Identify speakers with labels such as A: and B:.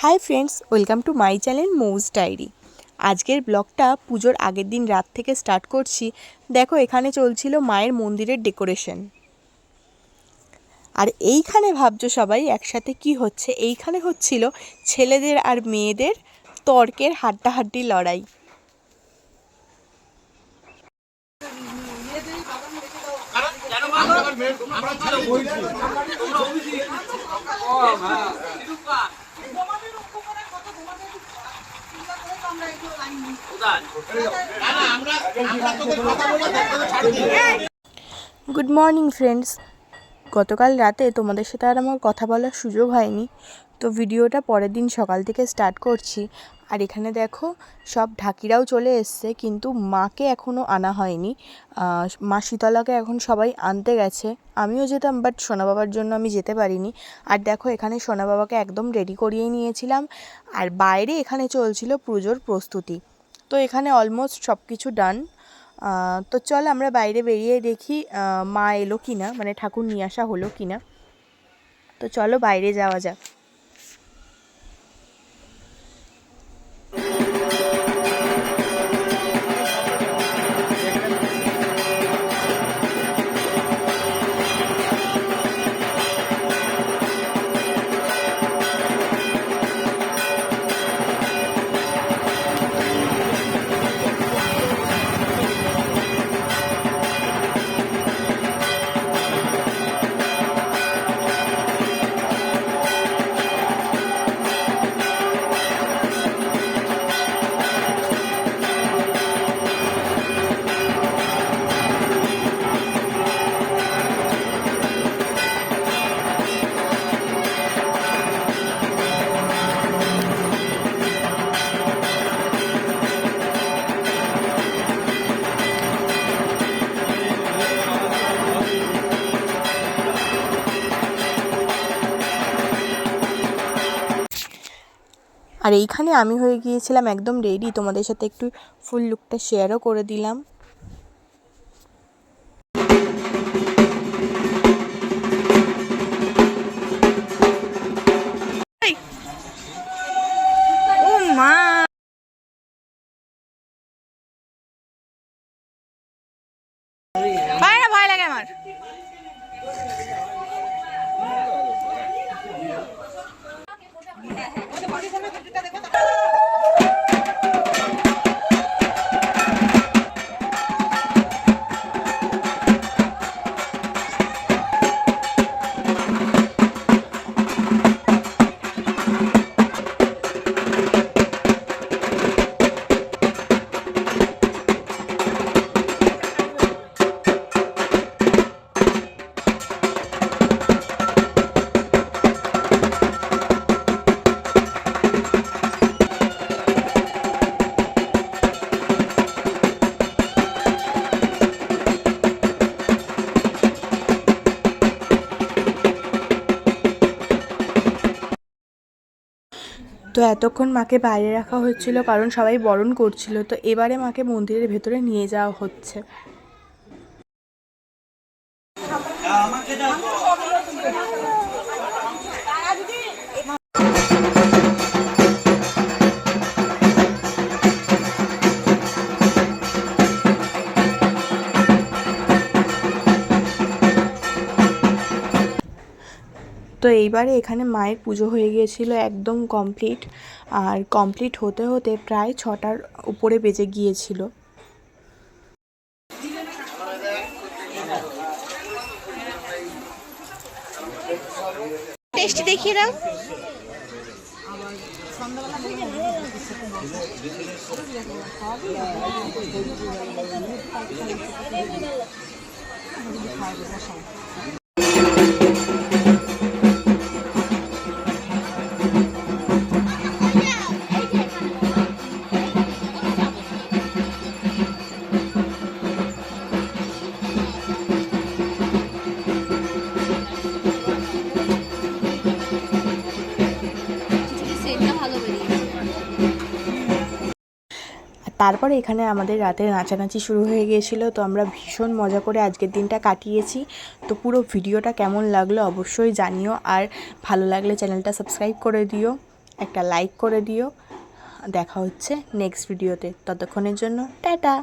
A: Hi friends welcome to my channel Mouj diary আজকের ব্লগটা পুজোর আগের দিন রাত থেকে স্টার্ট করছি দেখো এখানে চলছিল মায়ের মন্দিরের ডেকোরেশন আর এইখানে ভাবছ সবাই একসাথে কি হচ্ছে এইখানে হচ্ছিল ছেলেদের আর মেয়েদের তর্কের হাড্ডাহাড্ডি লড়াই গুড মর্নিং ফ্রেন্ডস। গতকাল রাতে তোমাদের সাথে আর আমার কথা বলার সুযোগ হয়নি। তো ভিডিওটা পরের দিন সকাল থেকে স্টার্ট করছি। আর এখানে দেখো, সব ঢাকিরাও চলে এসছে, কিন্তু মাকে এখনও আনা হয়নি। মা শীতলাকে এখন সবাই আনতে গেছে। আমিও যেতাম বাট সোনা বাবার জন্য আমি যেতে পারিনি। আর দেখো, এখানে সোনা বাবাকে একদম রেডি করিয়ে নিয়েছিলাম। আর বাইরে এখানে চলছিল পুজোর প্রস্তুতি। তো এখানে অলমোস্ট সব কিছু ডান তো চল আমরা বাইরে বেরিয়ে দেখি মা এলো কি না মানে ঠাকুর নিয়ে আসা হলো কি না তো চলো বাইরে যাওয়া যাক। আর এইখানে আমি হয়ে গিয়েছিলাম একদম রেডি তোমাদের সাথে একটু ফুল লুকটা শেয়ারও করে দিলাম। ভয় লাগে আমার। তো এতক্ষণ মাকে বাইরে রাখা হচ্ছিল কারণ সবাই বরণ করছিল, তো এবারে মাকে মন্দিরের ভেতরে নিয়ে যাওয়া হচ্ছে। তো এইবারে এখানে মায়ের পুজো হয়ে গিয়েছিল একদম কমপ্লিট আর কমপ্লিট হতে হতে প্রায় ছটার উপরে বেজে গিয়েছিল।
B: টেস্টি দেখিয়ে দাও।
A: তারপরে এখানে আমাদের রাতে নাচানাচি শুরু হয়ে গিয়েছিল, তো আমরা ভীষণ মজা করে আজকের দিনটা কাটিয়েছি। তো পুরো ভিডিওটা কেমন লাগল অবশ্যই জানিও, আর ভালো লাগলে চ্যানেলটা সাবস্ক্রাইব করে দিও, একটা লাইক করে দিও। দেখা হচ্ছে নেক্সট ভিডিওতে, ততক্ষণের জন্য টাটা!